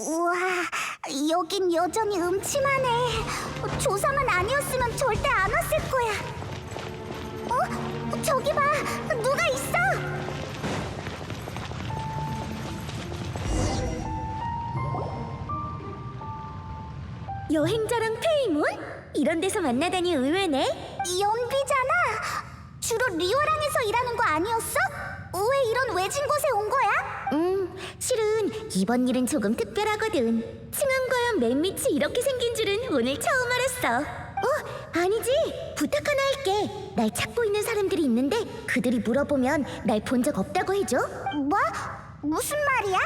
우와, 여긴 여전히 음침하네. 조사만 아니었으면 절대 안 왔을 거야. 어? 저기 봐, 누가 있어? 여행자랑 페이몬? 이런 데서 만나다니 의외네. 연비잖아. 주로 리오랑에서 일하는 거 아니었어? 왜 이런 외진 곳에 온 거야? 음, 실은 이번 일은 조금 특별하거든. 층암과연 맨 밑이 이렇게 생긴 줄은 오늘 처음 알았어. 어, 아니지. 부탁 하나 할게. 날 찾고 있는 사람들이 있는데 그들이 물어보면 날 본 적 없다고 해줘. 뭐? 무슨 말이야?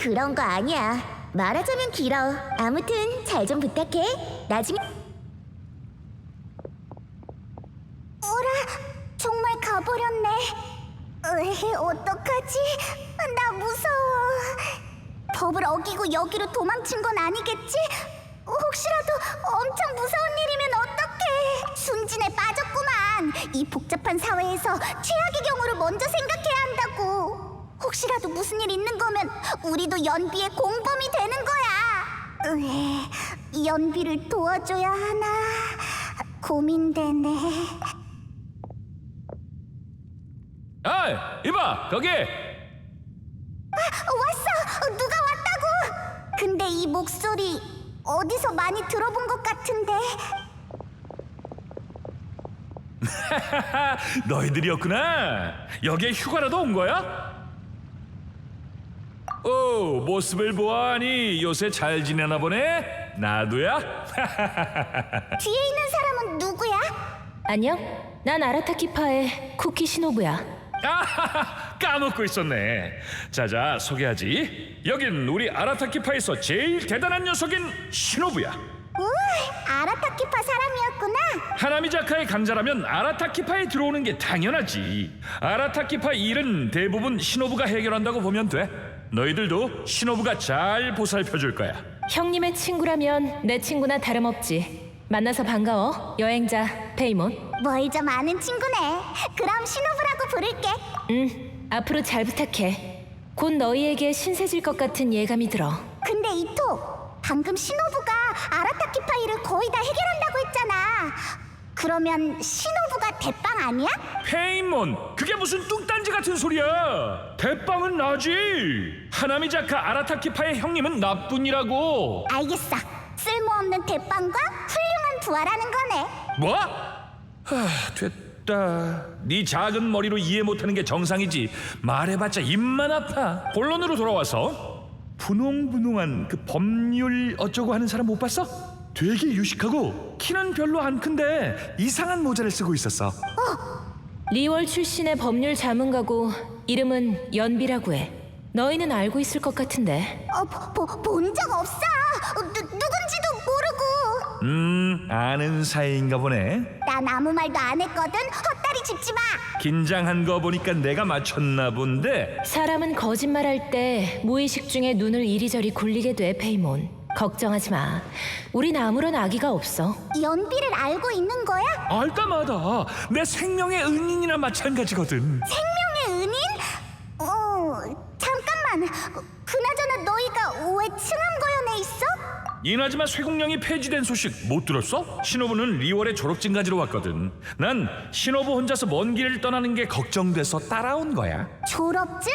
그런 거 아니야. 말하자면 길어. 아무튼 잘 좀 부탁해. 나중에 어라, 정말 가버렸네. 으이, 어떡하지? 나 무서워. 법을 어기고 여기로 도망친 건 아니겠지? 혹시라도 엄청 무서운 일이면 어떡해? 순진에 빠졌구만. 이 복잡한 사회에서 최악의 경우를 먼저 생각해야 한다고. 혹시라도 무슨 일 있는 거면 우리도 연비의 공범이 되는 거야. 으이, 연비를 도와줘야 하나? 고민되네. 아, 이봐, 거기. 왔어! 누가 왔다고! 근데 이 목소리 어디서 많이 들어본 것 같은데 너희들이었구나. 여기에 휴가라도 온 거야? 오, 모습을 보아하니 요새 잘 지내나 보네. 나도야. 뒤에 있는 사람은 누구야? 안녕. 난 아라타키파의 쿠키 시노부야. 까먹고 있었네. 자자, 소개하지. 여긴 우리 아라타키파에서 제일 대단한 녀석인 시노부야. 우 아라타키파 사람이었구나 하나미자카의 강자라면 아라타키파에 들어오는 게 당연하지. 아라타키파 일은 대부분 시노부가 해결한다고 보면 돼. 너희들도 시노부가 잘 보살펴 줄 거야. 형님의 친구라면 내 친구나 다름없지. 만나서 반가워. 여행자 페이몬. 뭘 좀 아는 친구네 그럼 신호부라고 부를게 응. 앞으로 잘 부탁해. 곧 너희에게 신세질 것 같은 예감이 들어. 근데 이토 방금 신호부가 아라타키 파 일을 거의 다 해결한다고 했잖아 그러면 신호부가 대빵 아니야? 페인몬, 그게 무슨 뚱딴지 같은 소리야. 대빵은 나지. 하나미 자카 아라타키파의 형님은 나뿐이라고. 알겠어 쓸모없는 대빵과 훌륭한 부하라는 거네 뭐? 하, 됐다. 네 작은 머리로 이해 못하는 게 정상이지. 말해봤자 입만 아파. 본론으로 돌아와서 분홍분홍한 그 법률 어쩌고 하는 사람 못 봤어? 되게 유식하고 키는 별로 안 큰데 이상한 모자를 쓰고 있었어. 리월 출신의 법률 자문가고 이름은 연비라고 해. 너희는 알고 있을 것 같은데. 어, 본 적 없어. 어, 누, 누군지도 모르고. 음, 아는 사이인가 보네. 난 아무 말도 안 했거든. 헛다리 짚지 마. 긴장한 거 보니까 내가 맞췄나 본데. 사람은 거짓말할 때 무의식 중에 눈을 이리저리 굴리게 돼, 페이몬. 걱정하지 마. 우린 아무런 악의가 없어. 연비를 알고 있는 거야? 알다마다 내 생명의 은인이나 마찬가지거든. 생명의 은인? 어, 잠깐만. 그나저나 너희가 왜 층암거연에 있어? 이나즈마 쇠국령이 폐지된 소식 못 들었어? 신호부는 리월에 졸업증 가지러 왔거든. 난 신호부 혼자서 먼 길을 떠나는 게 걱정돼서 따라온 거야. 졸업증?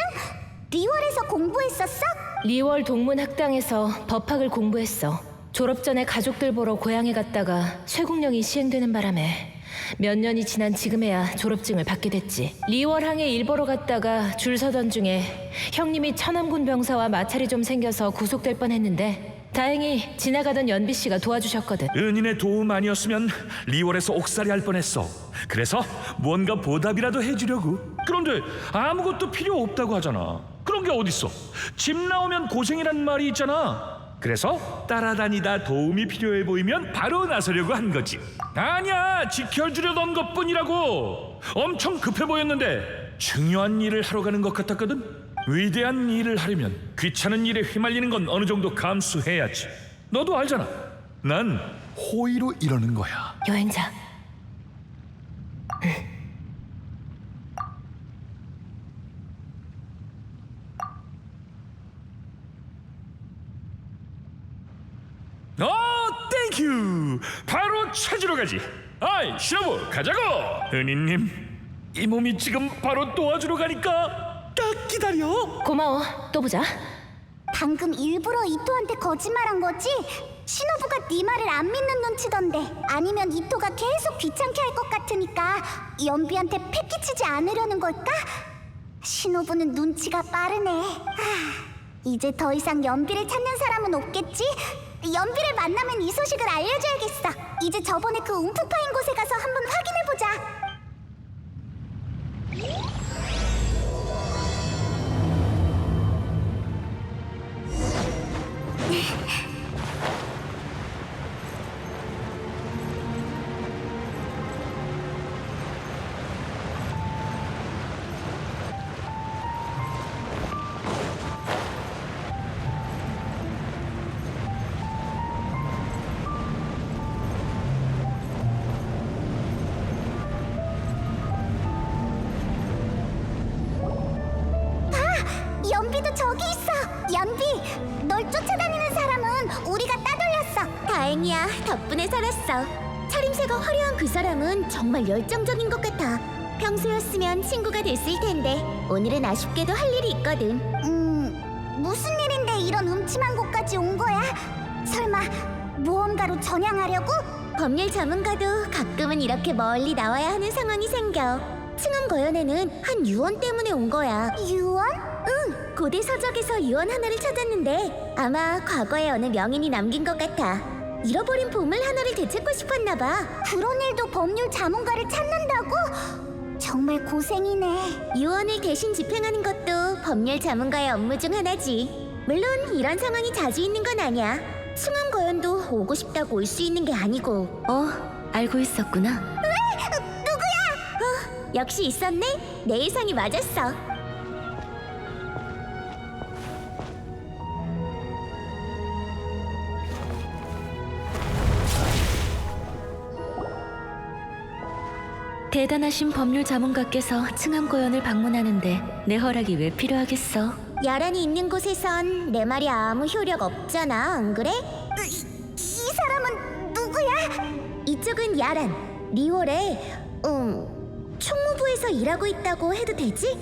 리월에서 공부했었어? 리월 동문학당에서 법학을 공부했어. 졸업 전에 가족들 보러 고향에 갔다가 쇠국령이 시행되는 바람에 몇 년이 지난 지금에야 졸업증을 받게 됐지. 리월항에 일 보러 갔다가 줄 서던 중에 형님이 천암군 병사와 마찰이 좀 생겨서 구속될 뻔했는데 다행히 지나가던 연비 씨가 도와주셨거든. 은인의 도움 아니었으면 리월에서 옥살이 할 뻔했어. 그래서 뭔가 보답이라도 해주려고. 그런데 아무것도 필요 없다고 하잖아. 그런 게 어딨어? 집 나오면 고생이란 말이 있잖아. 그래서 따라다니다 도움이 필요해 보이면 바로 나서려고 한 거지. 아니야, 지켜주려던 것뿐이라고. 엄청 급해 보였는데 중요한 일을 하러 가는 것 같았거든. 위대한 일을 하려면 귀찮은 일에 휘말리는 건 어느 정도 감수해야지. 너도 알잖아. 난 호의로 이러는 거야. 여행자, 휴 바로 찾으러 가지 아이 신호부 가자고 은희님 이 몸이 지금 바로 도와주러 가니까 딱 기다려 고마워. 또 보자. 방금 일부러 이토한테 거짓말한 거지? 신호부가 네 말을 안 믿는 눈치던데 아니면 이토가 계속 귀찮게 할 것 같으니까 연비한테 패기치지 않으려는 걸까? 신호부는 눈치가 빠르네 하, 이제 더 이상 연비를 찾는 사람은 없겠지? 연비를 만나면 이 소식을 알려줘야겠어. 이제 저번에 그 움푹 파인 곳에 가서 한번 확인해보자 다행이야. 덕분에 살았어. 차림새가 화려한 그 사람은 정말 열정적인 것 같아. 평소였으면 친구가 됐을 텐데 오늘은 아쉽게도 할 일이 있거든. 음 무슨 일인데 이런 음침한 곳까지 온 거야 설마 모험가로 전향하려고 법률 전문가도 가끔은 이렇게 멀리 나와야 하는 상황이 생겨. 층암 거연에는 한 유언 때문에 온 거야. 유언 응, 고대 서적에서 유언 하나를 찾았는데 아마 과거에 어느 명인이 남긴 것 같아. 잃어버린 보물 하나를 되찾고 싶었나 봐. 그런 일도 법률 자문가를 찾는다고 정말 고생이네 유언을 대신 집행하는 것도 법률 자문가의 업무 중 하나지. 물론 이런 상황이 자주 있는 건 아니야. 숭암거연도 오고 싶다고 올 수 있는 게 아니고. 어, 알고 있었구나. 누구야 어, 역시 있었네. 내 예상이 맞았어. 대단하신 법률 자문가께서 층암고연을 방문하는데 내 허락이 왜 필요하겠어? 야란이 있는 곳에선 내 말이 아무 효력 없잖아, 안 그래? 이, 이 사람은 누구야 이쪽은 야란, 리월에 음 총무부에서 일하고 있다고 해도 되지?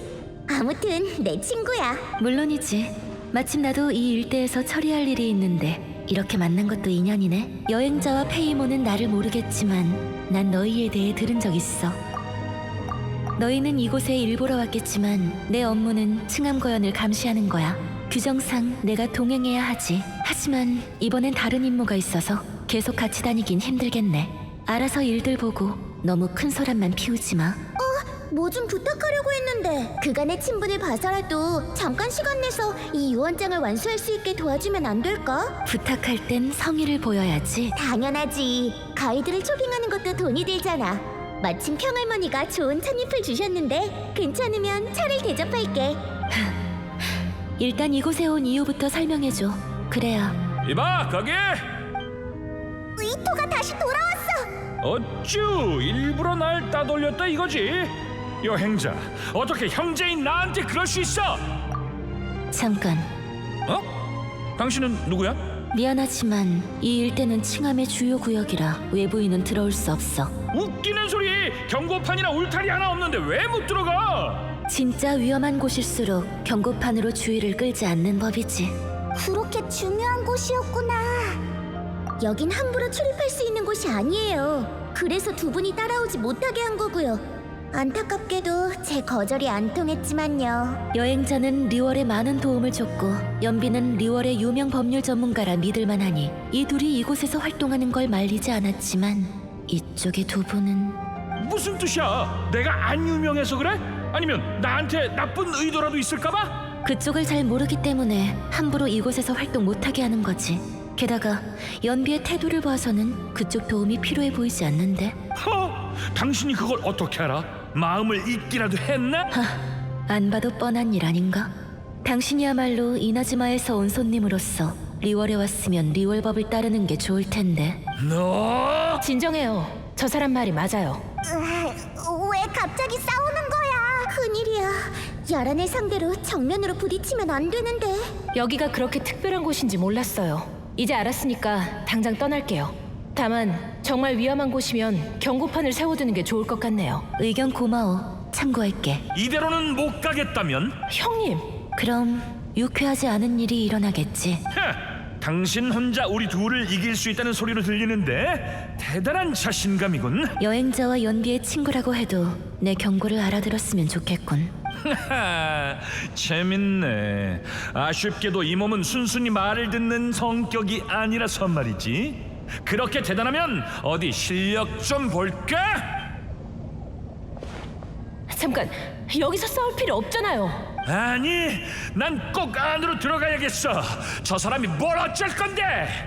아무튼 내 친구야. 물론이지. 마침 나도 이 일대에서 처리할 일이 있는데 이렇게 만난 것도 인연이네. 여행자와 페이모는 나를 모르겠지만 난 너희에 대해 들은 적 있어. 너희는 이곳에 일 보러 왔겠지만 내 업무는 층암거연을 감시하는 거야. 규정상 내가 동행해야 하지. 하지만 이번엔 다른 임무가 있어서 계속 같이 다니긴 힘들겠네. 알아서 일들 보고 너무 큰 소란만 피우지 마. 뭐 좀 부탁하려고 했는데 그간의 친분을 봐서라도 잠깐 시간 내서 이 유언장을 완수할 수 있게 도와주면 안 될까? 부탁할 땐 성의를 보여야지. 당연하지. 가이드를 초빙하는 것도 돈이 들잖아. 마침 평할머니가 좋은 찻잎을 주셨는데 괜찮으면 차를 대접할게. 일단 이곳에 온 이유부터 설명해줘. 그래야 이봐 거기 이토가 다시 돌아왔어 어쭈 일부러 날 따돌렸다 이거지 여행자 어떻게 형제인 나한테 그럴 수 있어 잠깐. 어? 당신은 누구야? 미안하지만 이 일대는 칭함의 주요 구역이라 외부인은 들어올 수 없어. 웃기는 소리 경고판이나 울타리 하나 없는데 왜 못 들어가 진짜 위험한 곳일수록 경고판으로 주의를 끌지 않는 법이지. 그렇게 중요한 곳이었구나 여긴 함부로 출입할 수 있는 곳이 아니에요. 그래서 두 분이 따라오지 못하게 한 거고요. 안타깝게도 제 거절이 안 통했지만요. 여행자는 리월에 많은 도움을 줬고 연비는 리월의 유명 법률 전문가라 믿을만하니 이 둘이 이곳에서 활동하는 걸 말리지 않았지만 이쪽의 두 분은 무슨 뜻이야 내가 안 유명해서 그래? 아니면 나한테 나쁜 의도라도 있을까봐? 그쪽을 잘 모르기 때문에 함부로 이곳에서 활동 못하게 하는 거지. 게다가 연비의 태도를 봐서는 그쪽 도움이 필요해 보이지 않는데 허 당신이 그걸 어떻게 알아? 마음을 잊기라도 했나? 안 봐도 뻔한 일 아닌가? 당신이야말로 이나즈마에서 온 손님으로서 리월에 왔으면 리월법을 따르는 게 좋을 텐데 너 진정해요. 저 사람 말이 맞아요. 으아, 왜 갑자기 싸우는 거야 큰일이야. 야란을 상대로 정면으로 부딪히면 안 되는데. 여기가 그렇게 특별한 곳인지 몰랐어요. 이제 알았으니까 당장 떠날게요. 다만 정말 위험한 곳이면 경고판을 세워두는 게 좋을 것 같네요. 의견 고마워. 참고할게. 이대로는 못 가겠다면 형님, 그럼 유쾌하지 않은 일이 일어나겠지. 헤, 당신 혼자 우리 둘을 이길 수 있다는 소리로 들리는데 대단한 자신감이군. 여행자와 연비의 친구라고 해도 내 경고를 알아들었으면 좋겠군. 하하, 재밌네. 아쉽게도 이 몸은 순순히 말을 듣는 성격이 아니라서 말이지. 그렇게 대단하면 어디 실력 좀 볼까? 잠깐 여기서 싸울 필요 없잖아요. 아니, 난 꼭 안으로 들어가야겠어. 저 사람이 뭘 어쩔 건데?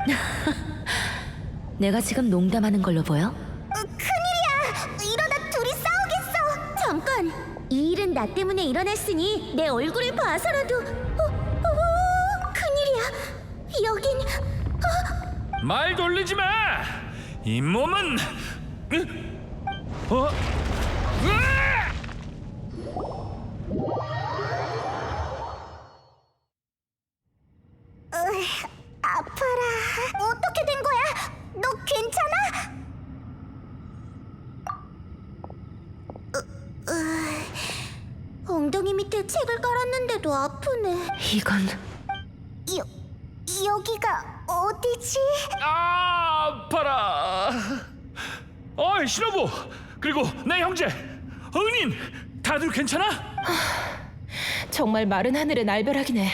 내가 지금 농담하는 걸로 보여? 으, 큰일이야. 이러다 둘이 싸우겠어. 잠깐. 이 일은 나 때문에 일어났으니 내 얼굴을 봐서라도. 말 돌리지 마. 이 몸은 으? 어? 으아! 아파라. 어떻게 된 거야? 너 괜찮아? 으, 으, 엉덩이 밑에 책을 깔았는데도 아프네. 이건 여, 여기가 어디지? 아, 아파라. 어이 신호부 그리고 내 형제 은인 다들 괜찮아? 정말 마른 하늘의 날벼락이네.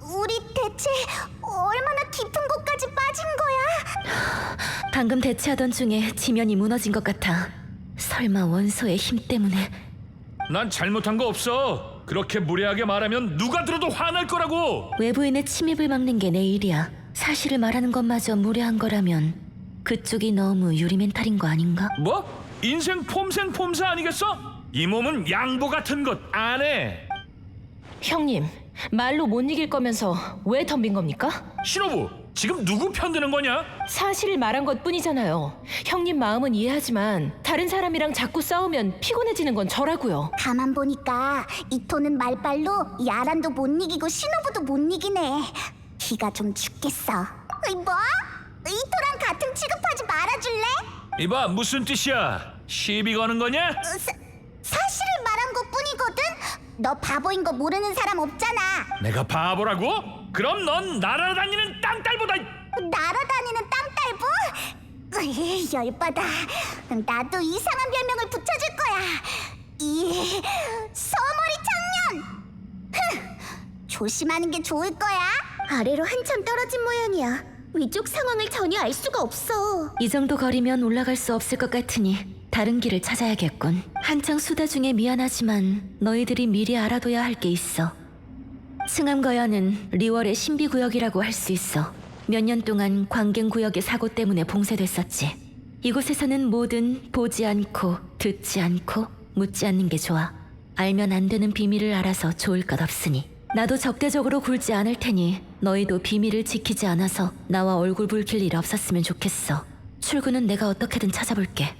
우리 대체 얼마나 깊은 곳까지 빠진 거야? 방금 대치하던 중에 지면이 무너진 것 같아. 설마 원소의 힘 때문에 난 잘못한 거 없어. 그렇게 무례하게 말하면 누가 들어도 화날 거라고. 외부인의 침입을 막는 게 내 일이야. 사실을 말하는 것마저 무례한 거라면 그쪽이 너무 유리멘탈인 거 아닌가? 뭐? 인생 폼생 폼사 아니겠어? 이 몸은 양보 같은 것 안 해. 형님, 말로 못 이길 거면서 왜 덤빈 겁니까? 신호부 지금 누구 편드는 거냐? 사실을 말한 것 뿐이잖아요. 형님 마음은 이해하지만 다른 사람이랑 자꾸 싸우면 피곤해지는 건 저라고요. 가만 보니까 이토는 말빨로 야란도 못 이기고 신호부도 못 이기네. 기가 좀 죽겠어. 으이, 뭐? 이토랑 같은 취급하지 말아줄래? 이봐 무슨 뜻이야? 시비 거는 거냐? 으, 사, 사실을 말한 것 뿐이거든? 너 바보인 거 모르는 사람 없잖아. 내가 바보라고? 그럼 넌 날아다니는 땅딸보다 날아다니는 땅딸부? 으이, 열받아. 나도 이상한 별명을 붙여줄 거야. 이 서머리 청년. 흥, 조심하는 게 좋을 거야. 아래로 한참 떨어진 모양이야. 위쪽 상황을 전혀 알 수가 없어. 이 정도 거리면 올라갈 수 없을 것 같으니 다른 길을 찾아야겠군. 한창 수다 중에 미안하지만 너희들이 미리 알아둬야 할 게 있어. 승암거연은 리월의 신비구역이라고 할 수 있어. 몇 년 동안 광갱구역의 사고 때문에 봉쇄됐었지. 이곳에서는 뭐든 보지 않고 듣지 않고 묻지 않는 게 좋아. 알면 안 되는 비밀을 알아서 좋을 것 없으니. 나도 적대적으로 굴지 않을 테니 너희도 비밀을 지키지 않아서 나와 얼굴 붉힐 일 없었으면 좋겠어. 출구는 내가 어떻게든 찾아볼게.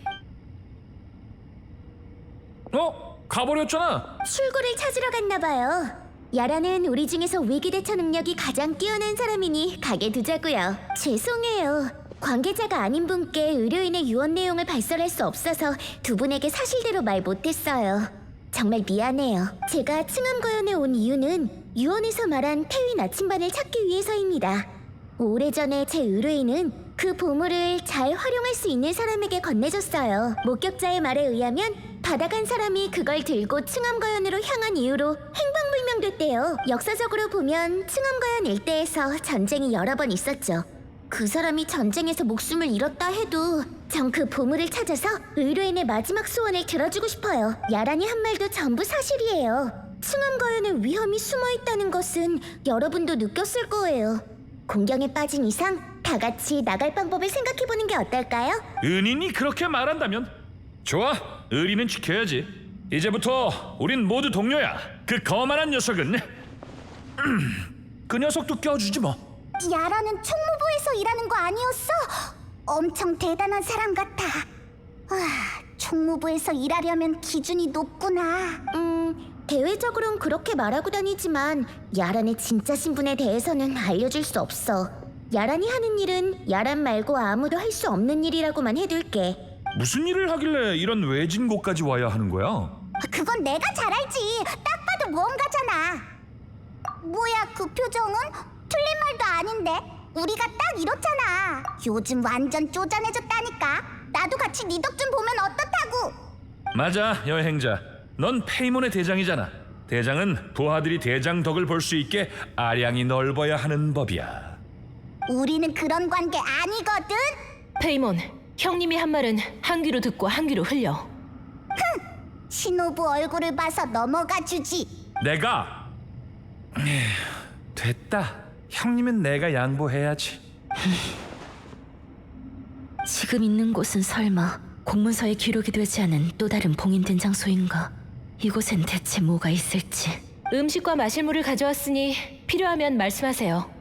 어? 가버렸잖아. 출구를 찾으러 갔나 봐요. 야라는 우리 중에서 위기 대처 능력이 가장 뛰어난 사람이니 가게 두자고요. 죄송해요. 관계자가 아닌 분께 의료인의 유언 내용을 발설할 수 없어서 두 분에게 사실대로 말 못했어요. 정말 미안해요. 제가 층암거연에 온 이유는 유언에서 말한 태위 나침반을 찾기 위해서입니다. 오래전에 제 의뢰인은 그 보물을 잘 활용할 수 있는 사람에게 건네줬어요. 목격자의 말에 의하면 받아간 사람이 그걸 들고 층암거연으로 향한 이후로 행방 불명됐대요. 역사적으로 보면 층암거연 일대에서 전쟁이 여러 번 있었죠. 그 사람이 전쟁에서 목숨을 잃었다 해도 전 그 보물을 찾아서 의뢰인의 마지막 소원을 들어주고 싶어요. 야란이 한 말도 전부 사실이에요. 층암거연에 위험이 숨어 있다는 것은 여러분도 느꼈을 거예요. 공경에 빠진 이상 다 같이 나갈 방법을 생각해 보는 게 어떨까요? 은인이 그렇게 말한다면 좋아. 의리는 지켜야지. 이제부터 우린 모두 동료야. 그 거만한 녀석은 음, 그 녀석도 껴주지 뭐. 야라는 총무부에서 일하는 거 아니었어? 엄청 대단한 사람 같아. 아, 총무부에서 일하려면 기준이 높구나. 음, 대외적으론 그렇게 말하고 다니지만 야란의 진짜 신분에 대해서는 알려줄 수 없어. 야란이 하는 일은 야란 말고 아무도 할 수 없는 일이라고만 해둘게. 무슨 일을 하길래 이런 외진 곳까지 와야 하는 거야? 아, 그건 내가 잘 알지. 딱 봐도 무언가잖아. 뭐야 그 표정은? 틀린 말도 아닌데. 우리가 딱 이렇잖아. 요즘 완전 쪼잔해졌다니까. 나도 같이 네 덕 좀 보면 어떻다고. 맞아 여행자 넌 페이몬의 대장이잖아 대장은 부하들이 대장 덕을 볼 수 있게 아량이 넓어야 하는 법이야 우리는 그런 관계 아니거든. 페이몬, 형님이 한 말은 한 귀로 듣고 한 귀로 흘려. 신호부 얼굴을 봐서 넘어가 주지. 내가 에휴, 됐다 형님은 내가 양보해야지 지금 있는 곳은 설마 공문서에 기록이 되지 않은 또 다른 봉인된 장소인가? 이곳엔 대체 뭐가 있을지. 음식과 마실 물을 가져왔으니 필요하면 말씀하세요.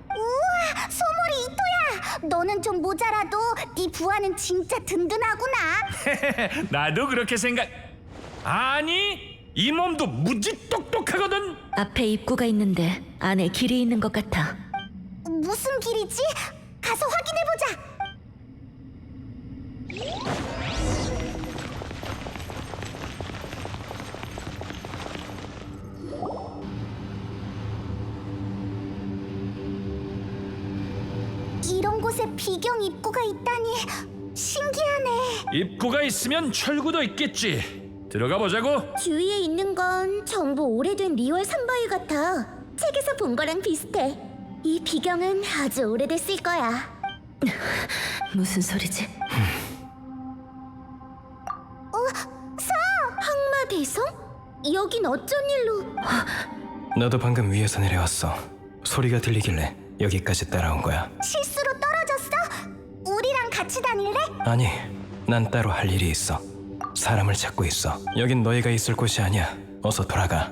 너는 좀 모자라도 네 부하는 진짜 든든하구나. 나도 그렇게 생각 아니 이 몸도 무지 똑똑하거든 앞에 입구가 있는데 안에 길이 있는 것 같아. 무슨 길이지? 가서 확인해 보자. 이런 곳에 비경 입구가 있다니 신기하네. 입구가 있으면 철구도 있겠지 들어가 보자고 주위에 있는 건 전부 오래된 리월 산바위 같아. 책에서 본 거랑 비슷해. 이 비경은 아주 오래됐을 거야. 무슨 소리지? 항마대성? 여긴 어쩐 일로? 나도 방금 위에서 내려왔어. 소리가 들리길래 여기까지 따라온 거야. 실수 아니, 난 따로 할 일이 있어. 사람을 찾고 있어. 여긴 너희가 있을 곳이 아니야. 어서 돌아가.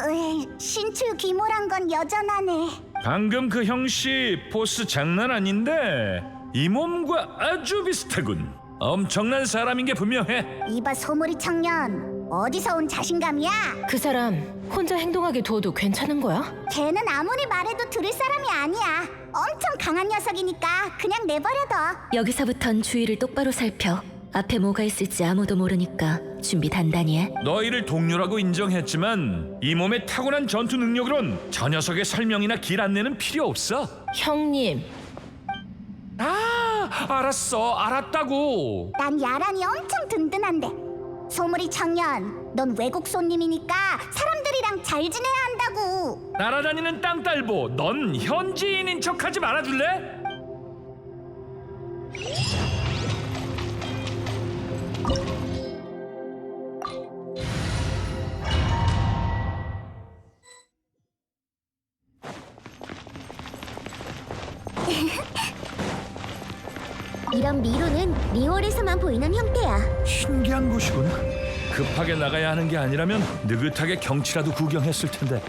으이, 신출 귀모란 건 여전하네. 방금 그 형씨 포스 장난 아닌데 이 몸과 아주 비슷하군 엄청난 사람인 게 분명해 이봐 소몰이 청년, 어디서 온 자신감이야? 그 사람 혼자 행동하게 둬도 괜찮은 거야? 걔는 아무리 말해도 들을 사람이 아니야. 엄청 강한 녀석이니까 그냥 내버려둬. 여기서부턴 주위를 똑바로 살펴. 앞에 뭐가 있을지 아무도 모르니까 준비 단단히 해. 너희를 동료라고 인정했지만 이 몸의 타고난 전투 능력으론 저 녀석의 설명이나 길 안내는 필요 없어 형님, 아 알았어 알았다고 난 야란이 엄청 든든한데. 소몰이 청년, 넌 외국 손님이니까 사람들이랑 잘 지내야 한다고. 날아다니는 땅딸보 넌 현지인인 척하지 말아줄래? 리월에서만 보이는 형태야. 신기한 곳이군 급하게 나가야 하는 게 아니라면 느긋하게 경치라도 구경했을 텐데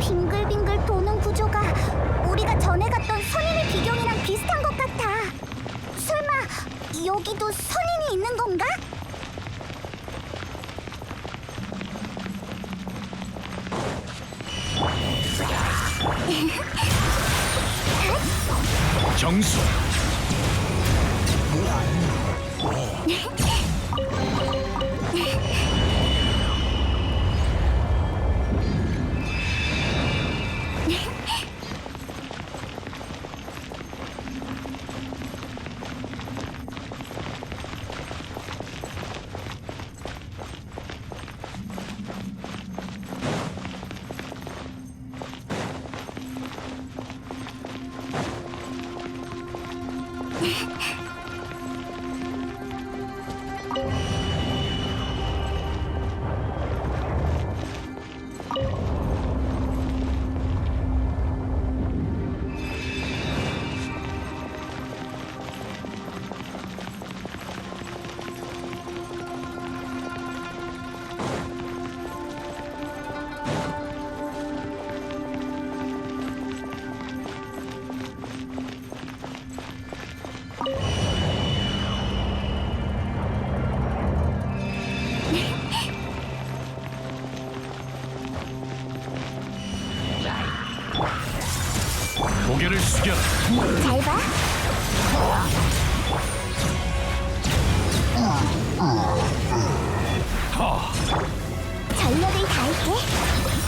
빙글빙글 도는 구조가 우리가 전에 갔던 선인의 비경이랑 비슷한 것 같아. 설마 여기도 선인이 있는 건가? 정수 전력을 다할게.